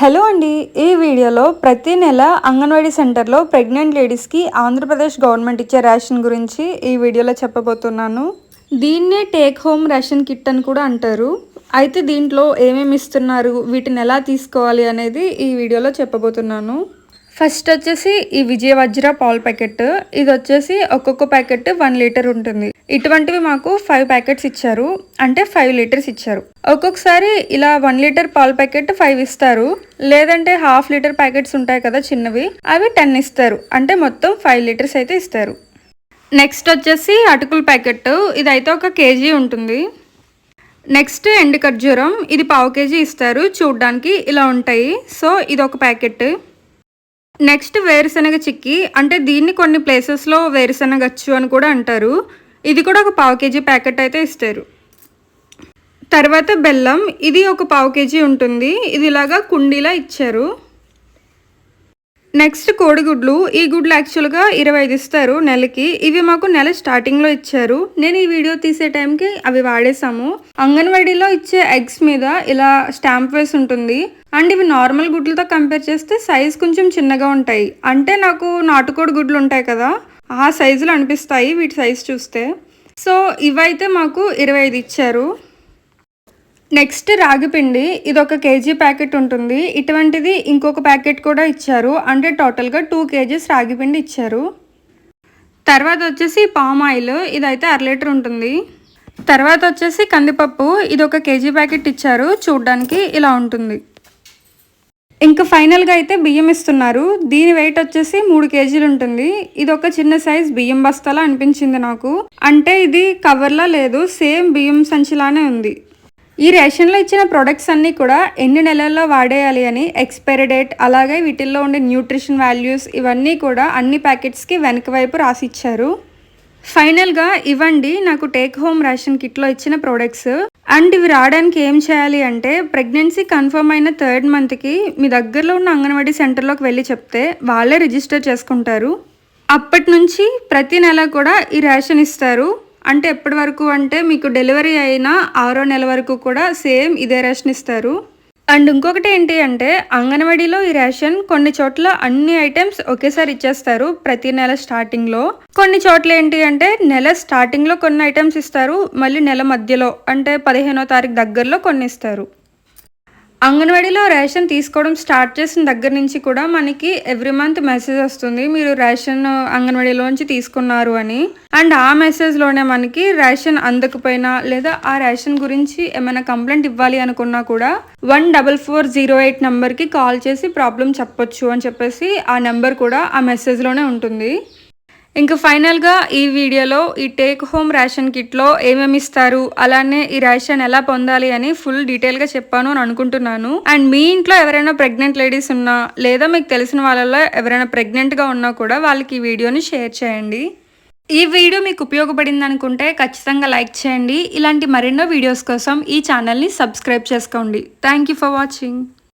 Hello అండి ఈ వీడియోలో ప్రతి నెల అంగన్వాడీ సెంటర్లో ప్రెగ్నెంట్ లేడీస్కి ఆంధ్రప్రదేశ్ గవర్నమెంట్ ఇచ్చే రేషన్ గురించి ఈ వీడియోలో చెప్పబోతున్నాను. దీన్నే టేక్ హోమ్ రేషన్ కిట్ అని కూడా అంటారు. అయితే దీంట్లో ఏమేమి ఇస్తున్నారు వీటిని ఎలా తీసుకోవాలి అనేది ఈ వీడియోలో చెప్పబోతున్నాను. ఫస్ట్ వచ్చేసి ఈ విజయ వజ్ర పాల్ ప్యాకెట్. ఇది వచ్చేసి ఒక్కొక్క ప్యాకెట్ వన్ లీటర్ ఉంటుంది. ఇటువంటివి మాకు ఫైవ్ ప్యాకెట్స్ ఇచ్చారు. అంటే ఫైవ్ లీటర్స్ ఇచ్చారు. ఒక్కొక్కసారి ఇలా వన్ లీటర్ పాల్ ప్యాకెట్ ఫైవ్ ఇస్తారు. లేదంటే హాఫ్ లీటర్ ప్యాకెట్స్ ఉంటాయి కదా చిన్నవి అవి టెన్ ఇస్తారు. అంటే మొత్తం ఫైవ్ లీటర్స్ అయితే ఇస్తారు. నెక్స్ట్ వచ్చేసి అటుకుల ప్యాకెట్. ఇది అయితే ఒక కేజీ ఉంటుంది. నెక్స్ట్ ఎండు ఖర్జూరం. ఇది పావు కేజీ ఇస్తారు. చూడ్డానికి ఇలా ఉంటాయి. సో ఇది ఒక ప్యాకెట్. నెక్స్ట్ వేరుశనగ చిక్కి అంటే దీన్ని కొన్ని ప్లేసెస్లో వేరుశనగచ్చు అని కూడా అంటారు. ఇది కూడా ఒక పావు కేజీ ప్యాకెట్ అయితే ఇస్తారు. తర్వాత బెల్లం ఇది ఒక పావు కేజీ ఉంటుంది. ఇది ఇలాగా కుండీలా ఇచ్చారు. నెక్స్ట్ కోడిగుడ్లు ఈ గుడ్లు యాక్చువల్గా ఇరవై ఐదు ఇస్తారు నెలకి. ఇవి మాకు నెల స్టార్టింగ్లో ఇచ్చారు. నేను ఈ వీడియో తీసే టైంకి అవి వాడేసాము. అంగన్వాడీలో ఇచ్చే ఎగ్స్ మీద ఇలా స్టాంప్ వేసి ఉంటుంది. అండ్ ఇవి నార్మల్ గుడ్లతో కంపేర్ చేస్తే సైజ్ కొంచెం చిన్నగా ఉంటాయి. అంటే నాకు నాటుకోడి గుడ్లు ఉంటాయి కదా ఆ సైజులు అనిపిస్తాయి వీటి సైజ్ చూస్తే. సో ఇవైతే మాకు ఇరవై ఐదు ఇచ్చారు. నెక్స్ట్ రాగిపిండి ఇది ఒక కేజీ ప్యాకెట్ ఉంటుంది. ఇటువంటిది ఇంకొక ప్యాకెట్ కూడా ఇచ్చారు. అంటే టోటల్గా టూ కేజీస్ రాగిపిండి ఇచ్చారు. తర్వాత వచ్చేసి పామ్ ఆయిల్. ఇదైతే అర లీటర్ ఉంటుంది. తర్వాత వచ్చేసి కందిపప్పు. ఇది ఒక కేజీ ప్యాకెట్ ఇచ్చారు. చూడ్డానికి ఇలా ఉంటుంది. ఇంకా ఫైనల్గా అయితే బియ్యం ఇస్తున్నారు. దీని వెయిట్ వచ్చేసి మూడు కేజీలు ఉంటుంది. ఇది ఒక చిన్న సైజ్ బియ్యం బస్తాలా అనిపించింది నాకు. అంటే ఇది కవర్లా లేదు. సేమ్ బియ్యం సంచిలానే ఉంది. ఈ రేషన్లో ఇచ్చిన ప్రొడక్ట్స్ అన్నీ కూడా ఎన్ని నెలల్లో వాడేయాలి అని ఎక్స్పైరీ డేట్ అలాగే వీటిల్లో ఉండే న్యూట్రిషన్ వాల్యూస్ ఇవన్నీ కూడా అన్ని ప్యాకెట్స్కి వెనక వైపు రాసి ఇచ్చారు ఫైనల్గా ఇవ్వండి నాకు టేక్ హోమ్ రేషన్ కిట్లో ఇచ్చిన ప్రోడక్ట్స్. అండ్ ఇవి రావడానికి ఏం చేయాలి అంటే ప్రెగ్నెన్సీ కన్ఫర్మ్ అయిన థర్డ్ మంత్కి మీ దగ్గరలో ఉన్న అంగన్వాడీ సెంటర్లోకి వెళ్ళి చెప్తే వాళ్ళే రిజిస్టర్ చేసుకుంటారు. అప్పటి నుంచి ప్రతి నెల కూడా ఈ రేషన్ ఇస్తారు. అంటే ఎప్పటి వరకు అంటే మీకు డెలివరీ అయిన ఆరో నెల వరకు కూడా సేమ్ ఇదే రేషన్ ఇస్తారు. అండ్ ఇంకొకటి ఏంటి అంటే అంగన్వాడీలో ఈ రేషన్ కొన్ని చోట్ల అన్ని ఐటమ్స్ ఒకేసారి ఇచ్చేస్తారు ప్రతి నెల స్టార్టింగ్లో. కొన్ని చోట్ల ఏంటి అంటే నెల స్టార్టింగ్లో కొన్ని ఐటమ్స్ ఇస్తారు మళ్ళీ నెల మధ్యలో అంటే పదిహేనో తారీఖు దగ్గరలో కొన్ని ఇస్తారు. అంగన్వాడీలో రేషన్ తీసుకోవడం స్టార్ట్ చేసిన దగ్గర నుంచి కూడా మనకి ఎవ్రీ మంత్ మెసేజ్ వస్తుంది మీరు రేషన్ అంగన్వాడీలోంచి తీసుకున్నారు అని. అండ్ ఆ మెసేజ్లోనే మనకి రేషన్ అందకపోయినా లేదా ఆ రేషన్ గురించి ఏమైనా కంప్లైంట్ ఇవ్వాలి అనుకున్నా కూడా one double four zero eight నెంబర్కి కాల్ చేసి ప్రాబ్లం చెప్పొచ్చు అని చెప్పేసి ఆ నెంబర్ కూడా ఆ మెసేజ్లోనే ఉంటుంది. ఇంకా ఫైనల్గా ఈ వీడియోలో ఈ టేక్ హోమ్ రేషన్ కిట్లో ఏమేమి ఇస్తారు అలానే ఈ రేషన్ ఎలా పొందాలి అని ఫుల్ డీటెయిల్గా చెప్పాను అని అనుకుంటున్నాను. అండ్ మీ ఇంట్లో ఎవరైనా ప్రెగ్నెంట్ లేడీస్ ఉన్నా లేదా మీకు తెలిసిన వాళ్ళలో ఎవరైనా ప్రెగ్నెంట్గా ఉన్నా కూడా వాళ్ళకి ఈ వీడియోని షేర్ చేయండి. ఈ వీడియో మీకు ఉపయోగపడింది అనుకుంటే ఖచ్చితంగా లైక్ చేయండి. ఇలాంటి మరెన్నో వీడియోస్ కోసం ఈ ఛానల్ని సబ్స్క్రైబ్ చేసుకోండి. Thank you for watching